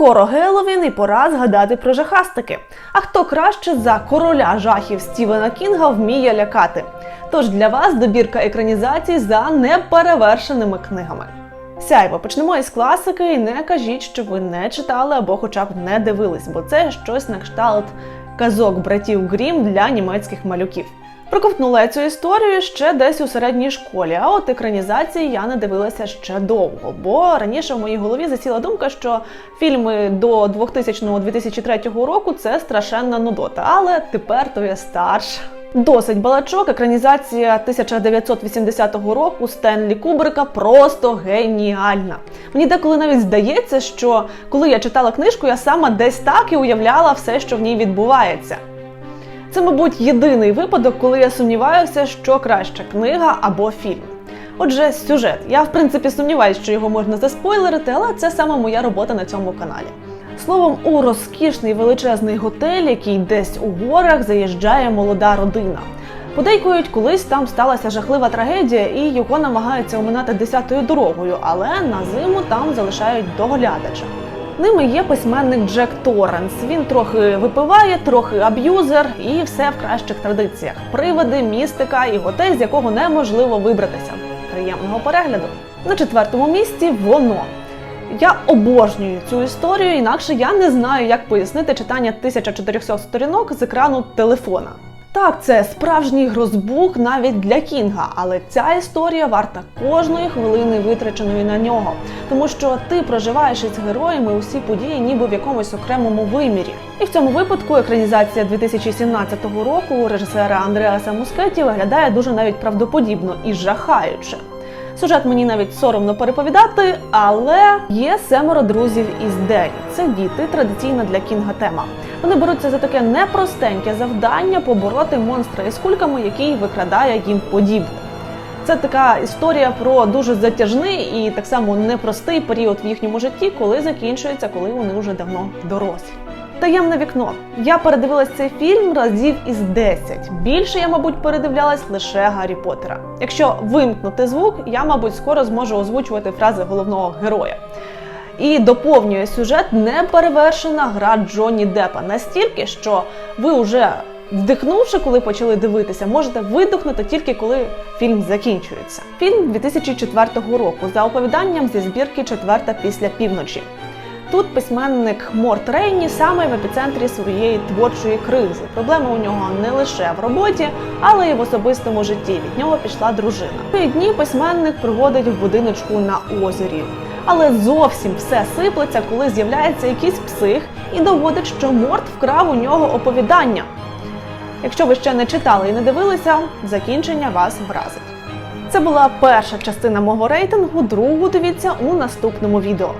Скоро Геловін і пора згадати про жахастики. А хто краще за короля жахів Стівена Кінга вміє лякати? Тож для вас добірка екранізацій за неперевершеними книгами. Сяйво, почнемо із класики, і не кажіть, що ви не читали або хоча б не дивились, бо це щось на кшталт казок братів Грім для німецьких малюків. Проковтнула я цю історію ще десь у середній школі, а от екранізації я не дивилася ще довго, бо раніше в моїй голові засіла думка, що фільми до 2000-2003 року це страшенна нудота, але тепер то я старша. Досить балачок. Екранізація 1980 року Стенлі Кубрика просто геніальна. Мені деколи навіть здається, що коли я читала книжку, я сама десь так і уявляла все, що в ній відбувається. Це, мабуть, єдиний випадок, коли я сумніваюся, що краще книга або фільм. Отже, сюжет. Я в принципі сумніваюся, що його можна заспойлерити, але це саме моя робота на цьому каналі. Словом, у розкішний величезний готель, який десь у горах заїжджає молода родина. Подейкують, колись там сталася жахлива трагедія, і його намагаються оминати десятою дорогою, але на зиму там залишають доглядача. Ними є письменник Джек Торренс. Він трохи випиває, трохи аб'юзер, і все в кращих традиціях: привиди, містика і готель, з якого неможливо вибратися. Приємного перегляду. На четвертому місці воно. Я обожнюю цю історію, інакше я не знаю, як пояснити читання 1400 сторінок з екрану телефона. Так, це справжній грозбух навіть для Кінга, але ця історія варта кожної хвилини витраченої на нього, тому що ти проживаєш із героями усі події, ніби в якомусь окремому вимірі. І в цьому випадку екранізація 2017 року режисера Андреаса Мускетті виглядає дуже навіть правдоподібно і жахаюче. Сюжет мені навіть соромно переповідати, але є семеро друзів із Дері. Це діти, традиційна для Кінга тема. Вони беруться за таке непростеньке завдання побороти монстра із кульками, який викрадає їм подібне. Це така історія про дуже затяжний і так само непростий період в їхньому житті, коли закінчується, коли вони вже давно дорослі. Таємне вікно. Я передивилась цей фільм разів із 10. Більше я, мабуть, передивлялась лише Гаррі Поттера. Якщо вимкнути звук, я, мабуть, скоро зможу озвучувати фрази головного героя. І доповнює сюжет неперевершена гра Джонні Деппа настільки, що ви вже вдихнувши, коли почали дивитися, можете видихнути тільки коли фільм закінчується. Фільм 2004 року за оповіданням зі збірки Четверта після півночі. Тут письменник Морт Рейні саме в епіцентрі своєї творчої кризи. Проблема у нього не лише в роботі, але й в особистому житті. Від нього пішла дружина. Ці дні письменник проводить в будиночку на озері. Але зовсім все сиплеться, коли з'являється якийсь псих і доводить, що Морт вкрав у нього оповідання. Якщо ви ще не читали і не дивилися, закінчення вас вразить. Це була перша частина мого рейтингу. Другу дивіться у наступному відео.